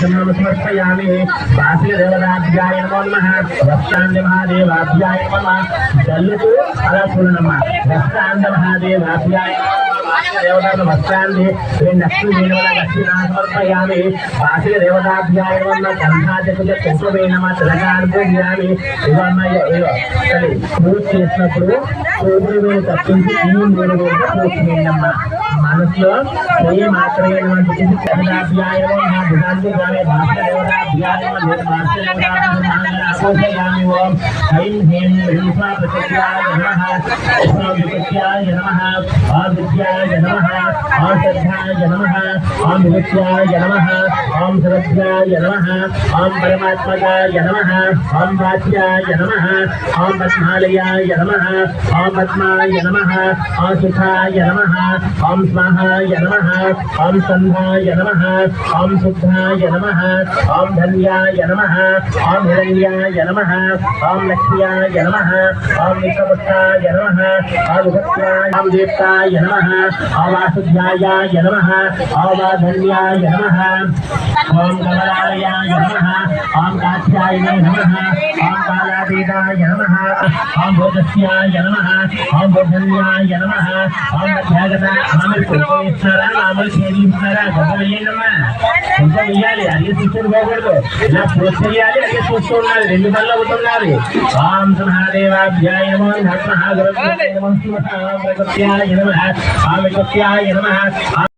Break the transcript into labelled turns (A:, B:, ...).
A: समर्पयामि वासुदेवदाभ्याय नमो नमः वस्त्रान्त महादेवाभ्याय नमः जल्लुतु फलपूर्णम वस्त्रान्त महादेवाभ्याय దేవతను వస్త్రాన్ని లక్ష్మీ దేవత లక్ష్మీనా సమర్పయామి వాసిక దేవతాభ్యాయ నమ గంధాచకుజ కుంకుమేనమ తిలకార్పయామి ఇవన్న సరే పూజ చేసినప్పుడు కోపుడు మీద తప్పించి ఈ మూడు వేలు పూజ మనసులో ఏ మాత్రమైనటువంటి కరుణాభ్యాయమో నా భుజాన్ని కానీ భాషదేవతాభ్యాయమో నేను ఓం ఐం హ్రీం ఓం శ్రద్ధాయ నమః ఓం విపత్యాయ నమః ఓం సరస్యాయ నమః ఓం పరమాత్మకాయ నమః ఓం వాచ్యాయ నమః ఓం పద్మాలయాయ నమః ఓం పద్మాయ నమః ఓం సుఖాయ నమః ఓం స్వాహాయ నమః ఓం సంధాయ నమః ఓం శుద్ధాయ నమః ఓం ధన్యాయ నమః ఓం హిరణ్యాయ నమః ఓం లక్ష్మ్యాయ నమః ఓం విశ్వపుత్రాయ నమః ఓం విభక్త్యాయ ఓం దీప్తాయ నమః ఓం వాసుధ్యాయ నమః ఓం ధన్యాయ నమః ఓం కమలాలయాయ నమః ఓం కాత్యాయ నమః ఓం కాలాతీతాయ నమః. ఓం భూతస్యాయ నమః. ఓం భూధన్యాయ నమః. ఓం మధ్యాగత మామూలు కుంకుమ ఇస్తున్నారా మామూలు చేతి ఇస్తున్నారా ఇయ్యాలి అడిగి పోకూడదు. ఇలా పూజ చేయాలి చూస్తూ ఉండాలి. రెండు పనులు అవుతున్నారు ఆం మహాదేవాభ్యాయ నమ నమః. నమ ప్రకృత్యాయ